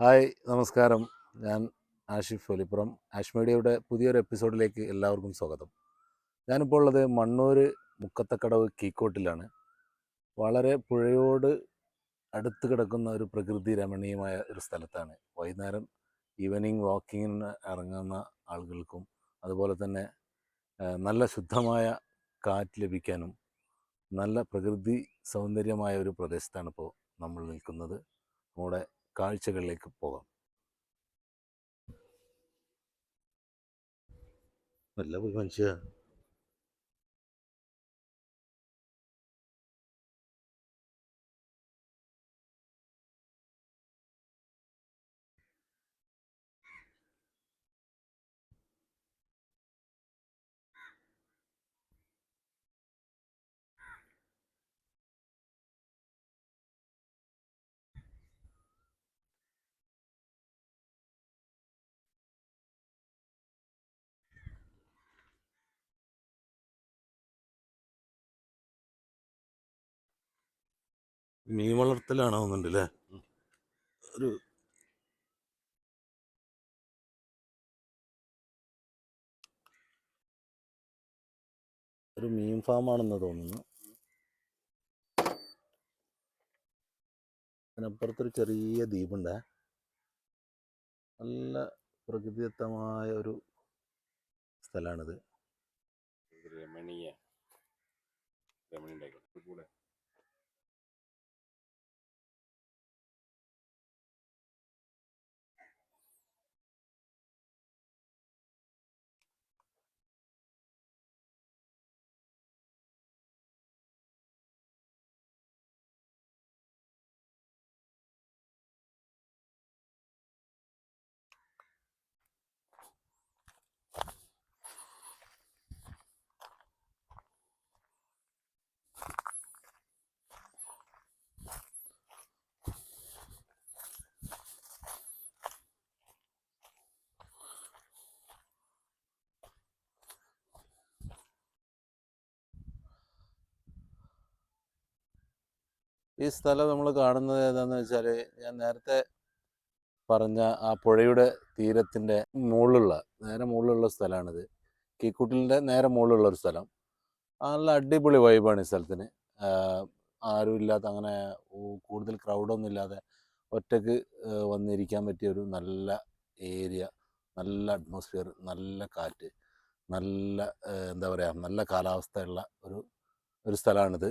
Hi നമസ്കാരം. ഞാൻ Ashif Olippuram. Ash മീഡിയയുടെ പുതിയൊരു എപ്പിസോഡിലേക്ക് എല്ലാവർക്കും സ്വാഗതം. ഞാനിപ്പോൾ ഉള്ളത് മണ്ണൂർ മുക്കത്തക്കടവ് കീക്കോട്ടിലാണ് വളരെ പുഴയോട് അടുത്ത് കിടക്കുന്ന ഒരു പ്രകൃതി രമണീയമായ ഒരു സ്ഥലത്താണ്. വൈകുന്നേരം ഈവനിങ് വാക്കിങ്ങിന് ഇറങ്ങുന്ന ആളുകൾക്കും അതുപോലെ തന്നെ നല്ല ശുദ്ധമായ കാറ്റ് ലഭിക്കാനും നല്ല പ്രകൃതി സൗന്ദര്യമായ ഒരു പ്രദേശത്താണ് ഇപ്പോൾ നമ്മൾ നിൽക്കുന്നത്. നമ്മുടെ കാഴ്ചകളിലേക്ക് പോകാം. നല്ല മനുഷ്യ. മീൻ വളർത്തലാണോ ഒന്നുണ്ട് അല്ലേ ഒരു ഒരു മീൻ ഫാം ആണെന്ന് തോന്നുന്നു അതിനപ്പുറത്തൊരു ചെറിയ ദ്വീപുണ്ട്. നല്ല പ്രകൃതിദത്തമായ ഒരു സ്ഥലമാണിത്. രമണീയ രമണീയ ഈ സ്ഥലം നമ്മൾ കാണുന്നത് ഏതാന്ന് വെച്ചാൽ ഞാൻ നേരത്തെ പറഞ്ഞ ആ പുഴയുടെ തീരത്തിന്റെ മുകളിലുള്ള നേരെ മുകളിലുള്ള സ്ഥലമാണിത്. കീക്കുട്ടിലിന്റെ നേരെ മുകളിലുള്ള ഒരു സ്ഥലം. നല്ല അടിപൊളി വൈബാണ് ഈ സ്ഥലത്തിന്. ആരും ഇല്ലാത്ത അങ്ങനെ കൂടുതൽ ക്രൗഡൊന്നും ഇല്ലാതെ ഒറ്റയ്ക്ക് വന്നിരിക്കാൻ പറ്റിയ ഒരു നല്ല ഏരിയ നല്ല അറ്റ്മോസ്ഫിയർ നല്ല കാറ്റ് നല്ല എന്താ പറയുക നല്ല കാലാവസ്ഥയുള്ള ഒരു ഒരു സ്ഥലമാണിത്.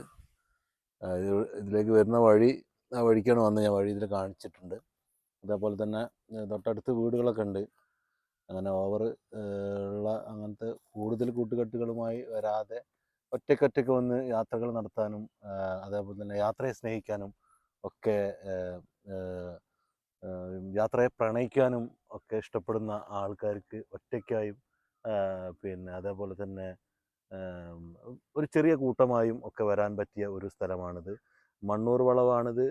ഇത് ഇതിലേക്ക് വരുന്ന വഴി ആ വഴിക്കാണ് വന്നത്. ഞാൻ വഴി ഇതിൽ കാണിച്ചിട്ടുണ്ട്. അതേപോലെ തന്നെ തൊട്ടടുത്ത് വീടുകളൊക്കെ ഉണ്ട്. അങ്ങനെ ഓവർ ഉള്ള അങ്ങനത്തെ കൂടുതൽ കൂട്ടുകെട്ടുകളുമായി വരാതെ ഒറ്റയ്ക്കൊറ്റയ്ക്ക് വന്ന് യാത്രകൾ നടത്താനും അതേപോലെ തന്നെ യാത്രയെ സ്നേഹിക്കാനും ഒക്കെ യാത്രയെ പ്രണയിക്കാനും ഒക്കെ ഇഷ്ടപ്പെടുന്ന ആൾക്കാർക്ക് ഒറ്റയ്ക്കായും പിന്നെ അതേപോലെ തന്നെ ഒരു ചെറിയ കൂട്ടമായും ഒക്കെ വരാൻ പറ്റിയ ഒരു സ്ഥലമാണിത്. മണ്ണൂർ വളവാണിത്.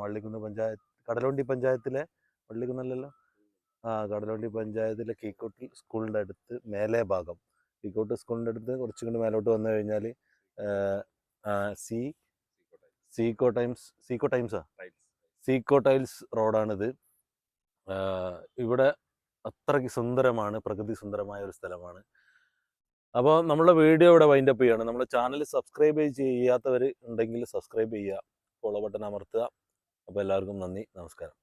വള്ളിക്കുന്ന് പഞ്ചായത്ത് കടലോണ്ടി പഞ്ചായത്തിലെ വള്ളിക്കുന്നല്ലല്ലോ ആ കടലോണ്ടി പഞ്ചായത്തിലെ കീക്കോട്ടിൽ സ്കൂളിന്റെ അടുത്ത് മേലെ ഭാഗം. കീക്കോട്ട് സ്കൂളിന്റെ അടുത്ത് കുറച്ചും കൂടി മേലോട്ട് വന്നു കഴിഞ്ഞാൽ സി സീക്കോ ടൈംസ് സീക്കോ ടൈംസാ? സീക്കോ ടൈൽസ് റോഡാണിത്. ഇവിടെ അത്രയ്ക്ക് സുന്ദരമാണ് പ്രകൃതി സുന്ദരമായ ഒരു സ്ഥലമാണ്. അപ്പോൾ നമ്മുടെ വീഡിയോ ഇവിടെ വൈൻഡപ്പ് ചെയ്യാണ്. നമ്മുടെ ചാനൽ സബ്സ്ക്രൈബ് ചെയ്യാത്തവർ ഉണ്ടെങ്കിൽ സബ്സ്ക്രൈബ് ചെയ്യുക ഫോളോ ബട്ടൺ അമർത്തുക. അപ്പോൾ എല്ലാവർക്കും നന്ദി നമസ്കാരം.